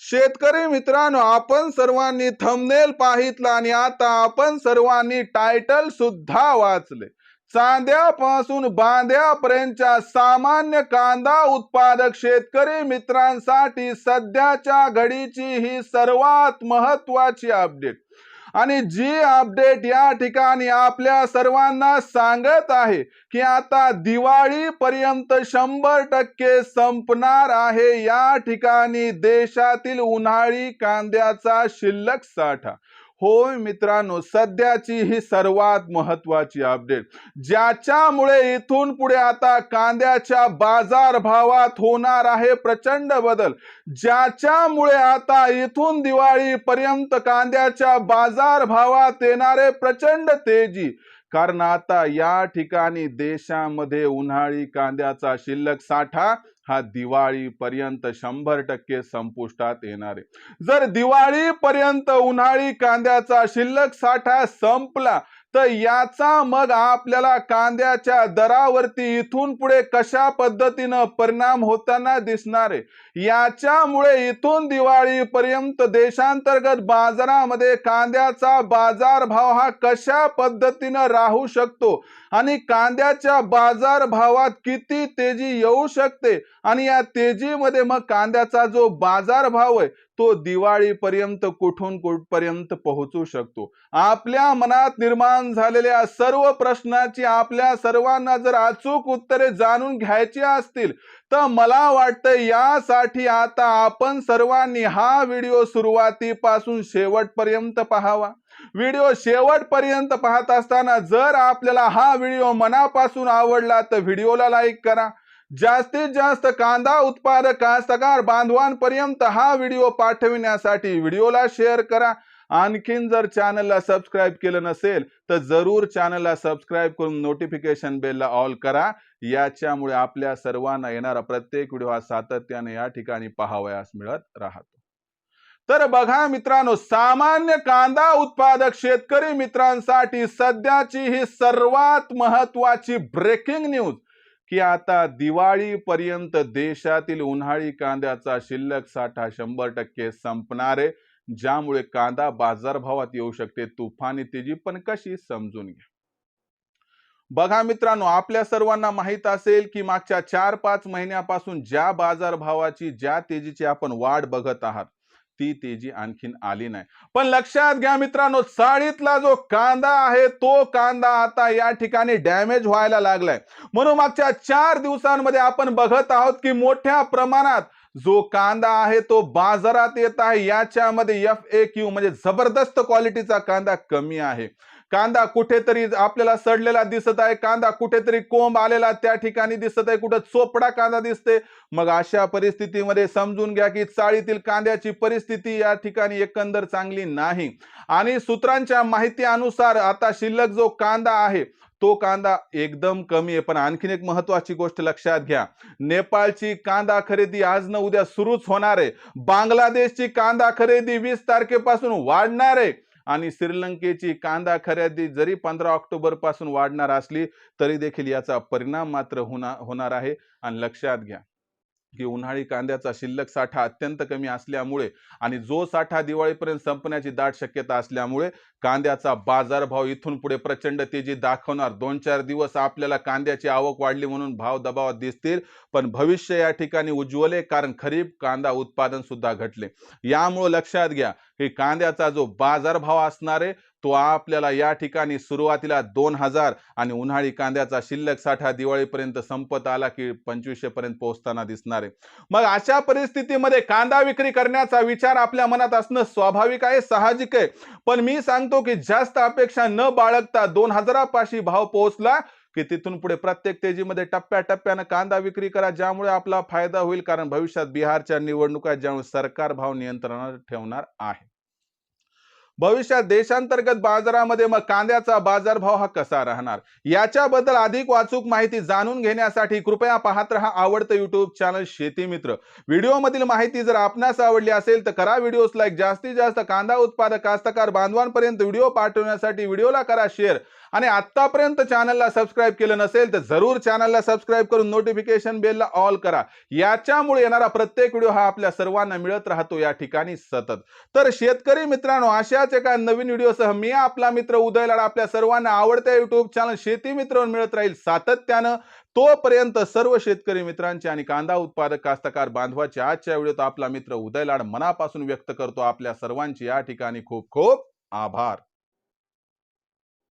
शेतकरी मित्रांनो आपण सर्वांनी थंबनेल पाहितला आणि आता आपण सर्वांनी टायटल सुद्धा वाचले. चांद्यापासून बांद्यापर्यंतच्या सामान्य कांदा उत्पादक शेतकरी मित्रांसाठी सध्याच्या घडीची ही सर्वात महत्वाची अपडेट आणि जी अपडेट या ठिकाणी आपल्या सर्वांना सांगत आहे की आता दिवाळीपर्यंत शंभर टक्के संपणार आहे. या ठिकाणी देशातील उन्हाळी कांद्याचा शिल्लक साठा. होय मित्रांनो सध्याची ही सर्वात महत्वाची अपडेट ज्याच्यामुळे इथून पुढे आता कांद्याच्या बाजार भावात होणार आहे प्रचंड बदल. ज्याच्यामुळे आता इथून दिवाळीपर्यंत कांद्याच्या बाजार भावात येणारे प्रचंड तेजी. कारण आता या ठिकाणी देशामध्ये उन्हाळी कांद्याचा शिल्लक साठा हा दिवाळीपर्यंत शंभर टक्के संपुष्टात येणार. आहे जर दिवाळीपर्यंत उन्हाळी कांद्याचा शिल्लक साठा संपला तर याचा मग आपल्याला कांद्याच्या दरावरती इथून पुढे कशा पद्धतीनं परिणाम होताना दिसणार आहे? याच्यामुळे इथून दिवाळीपर्यंत देशांतर्गत बाजारामध्ये कांद्याचा बाजार भाव हा कशा पद्धतीनं राहू शकतो? आणि कांद्याच्या बाजार भावात किती तेजी येऊ शकते? आणि या तेजीमध्ये मग कांद्याचा जो बाजार भाव आहे तो दिवाळीपर्यंत कुठून कुठपर्यंत पोहोचू शकतो? आपल्या मनात निर्माण झालेल्या सर्व प्रश्नाची आपल्या सर्वांना जर अचूक उत्तरे जाणून घ्यायची असतील तर मला वाटतं यासाठी आता आपण सर्वांनी हा व्हिडिओ सुरुवातीपासून शेवटपर्यंत पाहावा. व्हिडिओ शेवटपर्यंत पाहत असताना जर आपल्याला हा व्हिडिओ मनापासून आवडला तर व्हिडिओला लाईक करा. जास्तीत जास्त कांदा उत्पादक कास्तकार बांधवांपर्यंत हा व्हिडिओ पाठविण्यासाठी व्हिडिओला शेअर करा. आणखीन जर चॅनलला सबस्क्राईब केलं नसेल तर जरूर चॅनलला सबस्क्राईब करून नोटिफिकेशन बेलला ऑल करा. याच्यामुळे आपल्या सर्वांना येणारा प्रत्येक व्हिडिओ हा सातत्याने या ठिकाणी पाहावयास मिळत राहतो. तर बघा मित्रांनो सामान्य कांदा उत्पादक शेतकरी मित्रांसाठी सध्याची ही सर्वात महत्वाची ब्रेकिंग न्यूज. की आता दिवाळीपर्यंत देशातील उन्हाळी कांद्याचा शिल्लक साठा शंभर टक्के संपणार आहे ज्यामुळे कांदा बाजारभावात येऊ शकते तुफानी तेजी पण कशी समजून घ्या. बघा मित्रांनो आपल्या सर्वांना माहीत असेल की मागच्या चार पाच महिन्यापासून ज्या बाजारभावाची ज्या तेजीची आपण वाढ बघत आहात ती तेजी आणखीन आली नाही. पण लक्षात घ्या मित्रांनो साळीतला जो कांदा आहे तो कांदा आता या ठिकाणी डॅमेज व्हायला लागलाय. म्हणून मागच्या चार दिवसांमध्ये आपण बघत आहोत की मोठ्या प्रमाणात जो कांदा आहे तो बाजारात येत आहे. याच्यामध्ये एफ ए क्यू म्हणजे जबरदस्त क्वालिटीचा कांदा कमी आहे. कांदा कुठेतरी आपल्याला सडलेला दिसत आहे. कांदा कुठेतरी कोंब आलेला त्या ठिकाणी दिसत आहे. कुठं चोपडा कांदा दिसते मग अशा परिस्थितीमध्ये समजून घ्या की चाळीतील कांद्याची परिस्थिती या ठिकाणी एकंदर चांगली नाही. आणि सूत्रांच्या माहितीनुसार आता शिल्लक जो कांदा आहे तो कांदा एकदम कमी आहे. पण आणखीन एक महत्वाची गोष्ट लक्षात घ्या. नेपाळची कांदा खरेदी आज न उद्या सुरूच होणार आहे. बांगलादेशची कांदा खरेदी वीस तारखेपासून वाढणार आहे. आणि श्रीलंकेची कांदा खरेदी जरी पंधरा ऑक्टोबरपासून वाढणार असली तरी देखील याचा परिणाम मात्र होणार होणार आहे. आणि लक्षात घ्या. की उन्हाळी कांद्याचा शिल्लक साठा अत्यंत कमी असल्यामुळे आणि जो साठा दिवाळीपर्यंत संपण्याची दाट शक्यता असल्यामुळे कांद्याचा बाजारभाव इथून पुढे प्रचंड तेजी दाखवणार. दोन चार दिवस आपल्याला कांद्याची आवक वाढली म्हणून भाव दबावात दिसतील पण भविष्य या ठिकाणी उज्ज्वल आहे कारण खरीप कांदा उत्पादन सुद्धा घटले. यामुळे लक्षात घ्या की कांद्याचा जो बाजारभाव असणार आहे तो आपल्याला या ठिकाणी सुरुवातीला दोन हजार आणि उन्हाळी कांद्याचा शिल्लक साठा दिवाळीपर्यंत संपत आला की पंचवीसशे पर्यंत पोहोचताना दिसणार आहे. मग अशा परिस्थितीमध्ये कांदा विक्री करण्याचा विचार आपल्या मनात असणं स्वाभाविक आहे साहजिक आहे. पण मी सांगतो की जास्त अपेक्षा न बाळगता दोन हजारापाशी भाव पोहोचला की तिथून पुढे प्रत्येक तेजीमध्ये टप्प्याटप्प्यानं कांदा विक्री करा ज्यामुळे आपला फायदा होईल. कारण भविष्यात बिहारच्या निवडणुका ज्यामुळे सरकार भाव नियंत्रणात ठेवणार आहे. भविष्यात देशांतर्गत बाजारामध्ये मग कांद्याचा बाजारभाव हा कसा राहणार? याच्याबद्दल अधिक वाचूक माहिती जाणून घेण्यासाठी कृपया पाहत रहा आवडतं युट्यूब चॅनल शेती मित्र. व्हिडिओमधील माहिती जर आपणास आवडली असेल तर करा व्हिडिओस लाईक जास्तीत जास्त कांदा उत्पादक कास्तकार बांधवांपर्यंत व्हिडिओ पाठवण्यासाठी व्हिडिओला करा शेअर आणि आतापर्यंत चॅनलला सबस्क्राईब केलं नसेल तर जरूर चॅनलला सबस्क्राईब करून नोटिफिकेशन बेलला ऑल करा. याच्यामुळे येणारा प्रत्येक व्हिडिओ हा आपल्या सर्वांना मिळत राहतो या ठिकाणी सतत. तर शेतकरी मित्रांनो अशाच एका नवीन व्हिडिओसह मी आपला मित्र उदय लाड आपल्या सर्वांना आवडत्या युट्यूब चॅनल शेती मित्र मिळत राहील सातत्यानं. तोपर्यंत सर्व शेतकरी मित्रांचे आणि कांदा उत्पादक कास्तकार बांधवाचे आजच्या व्हिडिओत आपला मित्र उदय लाड मनापासून व्यक्त करतो. आपल्या सर्वांचे या ठिकाणी खूप खूप आभार.